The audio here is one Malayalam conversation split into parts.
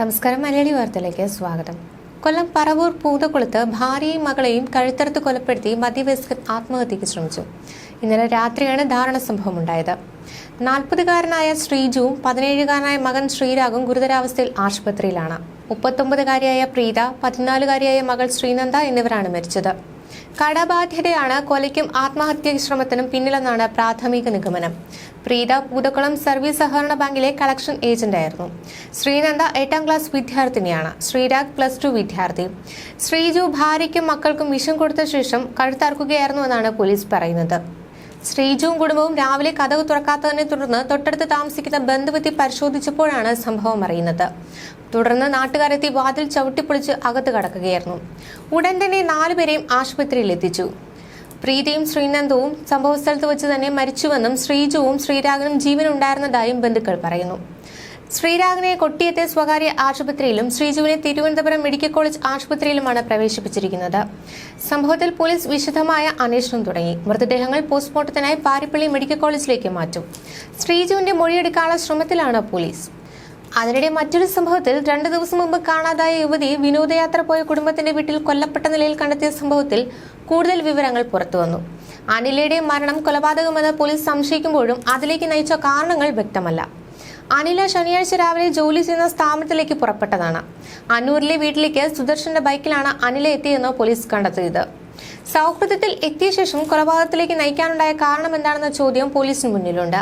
നമസ്കാരം മലയാളി വാർത്തയിലേക്ക് സ്വാഗതം. കൊല്ലം പറവൂർ പൂതക്കുളത്ത് ഭാര്യയും മകളെയും കഴുത്തറുത്ത് കൊലപ്പെടുത്തി മധ്യവയസ്കൻ ആത്മഹത്യക്ക് ശ്രമിച്ചു. ഇന്നലെ രാത്രിയാണ് ധാരണ സംഭവം ഉണ്ടായത് നാൽപ്പതുകാരനായ ശ്രീജുവും പതിനേഴുകാരനായ മകൻ ശ്രീരാഗും ഗുരുതരാവസ്ഥയിൽ ആശുപത്രിയിലാണ്. മുപ്പത്തൊമ്പതുകാരിയായ പ്രീത പതിനാലുകാരിയായ മകൾ ശ്രീനന്ദ എന്നിവരാണ് മരിച്ചത്. കടബാധ്യതയാണ് കൊലയ്ക്കും ആത്മഹത്യാ ശ്രമത്തിനും പിന്നിലെന്നാണ് പ്രാഥമിക നിഗമനം. പ്രീത പൂതക്കുളം സർവീസ് സഹകരണ ബാങ്കിലെ കളക്ഷൻ ഏജന്റായിരുന്നു. ശ്രീനന്ദ എട്ടാം ക്ലാസ് വിദ്യാർത്ഥിനിയാണ്. ശ്രീരാഗ് പ്ലസ് ടു വിദ്യാർത്ഥി. ശ്രീജു ഭാര്യയ്ക്കും മക്കൾക്കും വിഷം കൊടുത്ത ശേഷം കഴുത്തറക്കുകയായിരുന്നുവെന്നാണ് പോലീസ് പറയുന്നത്. ശ്രീജുവും കുടുംബവും രാവിലെ കഥക് തുറക്കാത്തതിനെ തുടർന്ന് തൊട്ടടുത്ത് താമസിക്കുന്ന ബന്ധുവെത്തി പരിശോധിച്ചപ്പോഴാണ് സംഭവം അറിയുന്നത്. തുടർന്ന് നാട്ടുകാരെത്തി വാതിൽ ചവിട്ടിപ്പൊളിച്ച് അകത്ത് കടക്കുകയായിരുന്നു. ഉടൻ തന്നെ നാലുപേരെയും ആശുപത്രിയിൽ എത്തിച്ചു. പ്രീതിയും ശ്രീനന്ദവും സംഭവസ്ഥലത്ത് വെച്ച് തന്നെ മരിച്ചുവെന്നും ശ്രീജുവും ശ്രീരാഗനും ജീവനുണ്ടായിരുന്നതായും ബന്ധുക്കൾ പറയുന്നു. ശ്രീരാഗിനെ കൊട്ടിയത്തെ സ്വകാര്യ ആശുപത്രിയിലും ശ്രീജുവിനെ തിരുവനന്തപുരം മെഡിക്കൽ കോളേജ് ആശുപത്രിയിലുമാണ് പ്രവേശിപ്പിച്ചിരിക്കുന്നത്. സംഭവത്തിൽ പോലീസ് വിശദമായ അന്വേഷണം തുടങ്ങി. മൃതദേഹങ്ങൾ പോസ്റ്റ്മോർട്ടത്തിനായി പാരിപ്പള്ളി മെഡിക്കൽ കോളേജിലേക്ക് മാറ്റും. ശ്രീജുവിന്റെ മൊഴിയെടുക്കാനുള്ള ശ്രമത്തിലാണ് പോലീസ്. അതിനിടെ മറ്റൊരു സംഭവത്തിൽ രണ്ടു ദിവസം മുമ്പ് കാണാതായ യുവതി വിനോദയാത്ര പോയ കുടുംബത്തിന്റെ വീട്ടിൽ കൊല്ലപ്പെട്ട നിലയിൽ കണ്ടെത്തിയ സംഭവത്തിൽ കൂടുതൽ വിവരങ്ങൾ പുറത്തുവന്നു അനിലയുടെ മരണം കൊലപാതകമെന്ന് പോലീസ് സംശയിക്കുമ്പോഴും അതിലേക്ക് നയിച്ച കാരണങ്ങൾ വ്യക്തമല്ല. അനില ശനിയാഴ്ച രാവിലെ ജോലി ചെയ്യുന്ന സ്ഥാപനത്തിലേക്ക് പുറപ്പെട്ടതാണ്. അന്നൂരിലെ വീട്ടിലേക്ക് സുദർശന്റെ ബൈക്കിലാണ് അനില എത്തിയെന്ന് പോലീസ് കണ്ടെത്തിയത്. സൗഹൃദത്തിൽ എത്തിയ ശേഷം കൊലപാതകത്തിലേക്ക് നയിക്കാനുണ്ടായ കാരണം എന്താണെന്ന ചോദ്യം പോലീസിന് മുന്നിലുണ്ട്.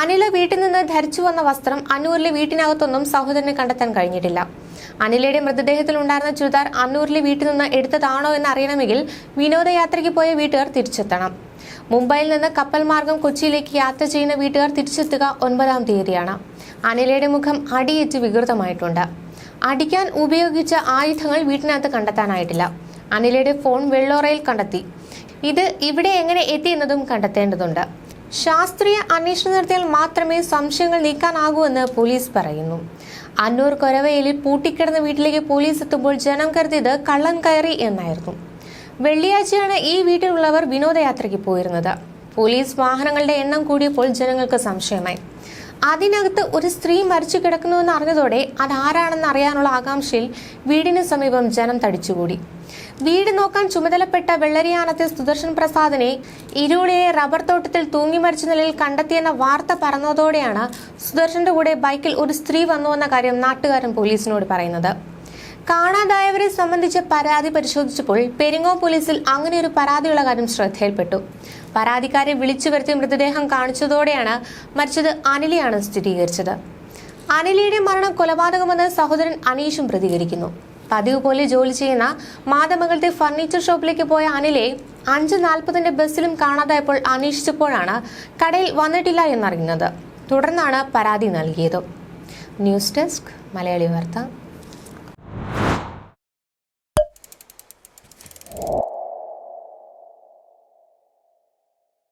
അനില വീട്ടിൽ നിന്ന് ധരിച്ചു വന്ന വസ്ത്രം അന്നൂരിലെ വീട്ടിനകത്തൊന്നും സഹോദരനെ കണ്ടെത്താൻ കഴിഞ്ഞിട്ടില്ല. അനിലയുടെ മൃതദേഹത്തിൽ ഉണ്ടായിരുന്ന ചുരിദാർ അന്നൂരിലെ വീട്ടിൽ നിന്ന് എടുത്തതാണോ എന്ന് അറിയണമെങ്കിൽ വിനോദയാത്രയ്ക്ക് പോയ വീട്ടുകാർ തിരിച്ചെത്തണം. മുംബൈയിൽ നിന്ന് കപ്പൽ മാർഗം കൊച്ചിയിലേക്ക് യാത്ര ചെയ്യുന്ന വീട്ടുകാർ തിരിച്ചെത്തുക ഒൻപതാം തീയതിയാണ്. അനിലയുടെ മുഖം അടിയേറ്റ് വികൃതമായിട്ടുണ്ട്. അടിക്കാൻ ഉപയോഗിച്ച ആയുധങ്ങൾ വീട്ടിനകത്ത് കണ്ടെത്താനായിട്ടില്ല. അനിലയുടെ ഫോൺ വെള്ളോറയിൽ കണ്ടെത്തി. ഇത് ഇവിടെ എങ്ങനെ എത്തി എന്നതും കണ്ടെത്തേണ്ടതുണ്ട്. ശാസ്ത്രീയ അന്വേഷണം നടത്തിയാൽ മാത്രമേ സംശയങ്ങൾ നീക്കാനാകൂ എന്ന് പോലീസ് പറയുന്നു. അന്നൂർ കൊരവയിൽ പൂട്ടിക്കിടന്ന വീട്ടിലേക്ക് പോലീസ് എത്തുമ്പോൾ ജനം കരുതിയത് കള്ളൻ കയറി എന്നായിരുന്നു. വെള്ളിയാഴ്ചയാണ് ഈ വീട്ടിലുള്ളവർ വിനോദയാത്രയ്ക്ക് പോയിരുന്നത്. പോലീസ് വാഹനങ്ങളുടെ എണ്ണം കൂടിയപ്പോൾ ജനങ്ങൾക്ക് സംശയമായി. അതിനകത്ത് ഒരു സ്ത്രീ മരിച്ചു കിടക്കുന്നുവെന്ന് അറിഞ്ഞതോടെ അതാരാണെന്ന് അറിയാനുള്ള ആകാംക്ഷയിൽ വീടിന് സമീപം ജനം തടിച്ചുകൂടി. വീട് നോക്കാൻ ചുമതലപ്പെട്ട വെള്ളരിയാനത്തെ സുദർശൻ പ്രസാദിനെ ഇരുളിയെ റബ്ബർ തോട്ടത്തിൽ തൂങ്ങി മരിച്ച നിലയിൽ കണ്ടെത്തിയെന്ന വാർത്ത പറഞ്ഞതോടെയാണ് സുദർശന്റെ കൂടെ ബൈക്കിൽ ഒരു സ്ത്രീ വന്നുവെന്ന കാര്യം നാട്ടുകാരൻ പോലീസിനോട് പറയുന്നത്. കാണാതായവരെ സംബന്ധിച്ച് പരാതി പരിശോധിച്ചപ്പോൾ പെരിങ്ങോ പോലീസിൽ അങ്ങനെ ഒരു പരാതിയുള്ള കാര്യം ശ്രദ്ധയിൽപ്പെട്ടു. പരാതിക്കാരെ വിളിച്ചു വരുത്തി മൃതദേഹം കാണിച്ചതോടെയാണ് മരിച്ചത് അനിലയാണ് സ്ഥിരീകരിച്ചത്. അനിലയുടെ മരണം കൊലപാതകമെന്ന് സഹോദരൻ അനീഷും പ്രതികരിക്കുന്നു. പതിവ് പോലെ ജോലി ചെയ്യുന്ന മാതമംഗലത്തെ ഫർണിച്ചർ ഷോപ്പിലേക്ക് പോയ അനിലെ അഞ്ച് നാൽപ്പതിന്റെ ബസ്സിലും കാണാതായപ്പോൾ അന്വേഷിച്ചപ്പോഴാണ് കടയിൽ വന്നിട്ടില്ല എന്നറിയുന്നത്. തുടർന്നാണ് പരാതി നൽകിയത്. ന്യൂസ് ഡെസ്ക് മലയാളി വാർത്ത.